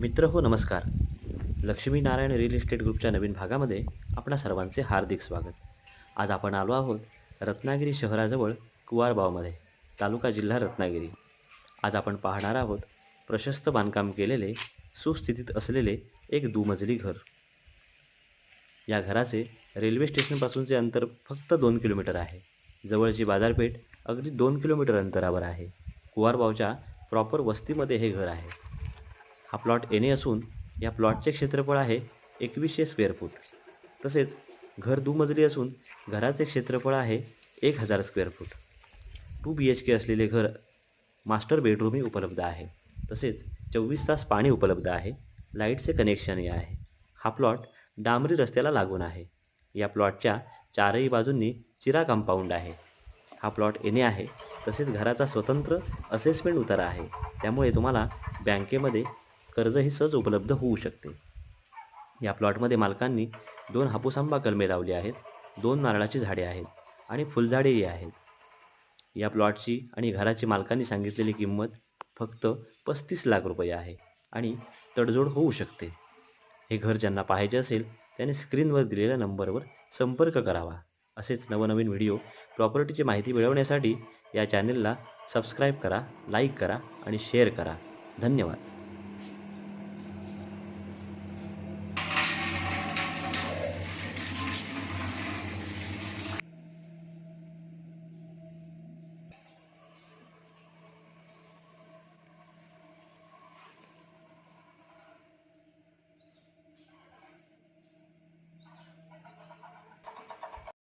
मित्र हो नमस्कार. लक्ष्मीनारायण रिअल इस्टेट ग्रुपच्या नवीन भागामध्ये आपणा सर्वांचे हार्दिक स्वागत. आज आपण आलो आहोत रत्नागिरी शहराजवळ कुवारबावमध्ये तालुका जिल्हा रत्नागिरी. आज आपण पाहणार आहोत प्रशस्त बांधकाम केलेले सुस्थितीत असलेले एक दुमजली घर. या घराचे रेल्वे स्टेशनपासूनचे अंतर फक्त दोन किलोमीटर आहे. जवळची बाजारपेठ अगदी दोन किलोमीटर अंतरावर आहे. कुवारबावच्या प्रॉपर वस्तीमध्ये हे घर आहे. हा प्लॉट येणे असून या प्लॉटचे क्षेत्रफळ आहे एकवीसशे स्क्वेअर फूट. तसेच घर दुमजली असून घराचे क्षेत्रफळ आहे एक हजार square foot. Two B H K असलेले घर मास्टर बेडरूमही उपलब्ध आहे. तसेच चोवीस तास पाणी उपलब्ध आहे. लाईटचे कनेक्शनही आहे. हा प्लॉट डांबरी रस्त्याला लागून आहे. या प्लॉटच्या चारही बाजूंनी चिरा कंपाऊंड आहे. हा प्लॉट एने आहे. तसेच घराचा स्वतंत्र असेसमेंट उतारा आहे. त्यामुळे तुम्हाला बँकेमध्ये कर्जही सहज उपलब्ध होऊ शकते. या प्लॉटमध्ये मालकांनी दोन हापूस आंबा कलमे लावली आहेत दोन नारळाची झाडे आहेत आणि फुलझाडेही आहेत. या प्लॉटची आणि घराची मालकांनी सांगितलेली किंमत फक्त पस्तीस लाख रुपये आहे आणि तडजोड होऊ शकते. हे घर ज्यांना पाहायचे असेल त्याने स्क्रीनवर दिलेल्या नंबरवर संपर्क करावा. असेच नवनवीन व्हिडिओ प्रॉपर्टीची माहिती मिळवण्यासाठी या चॅनेलला सबस्क्राईब करा लाईक करा आणि शेअर करा. धन्यवाद.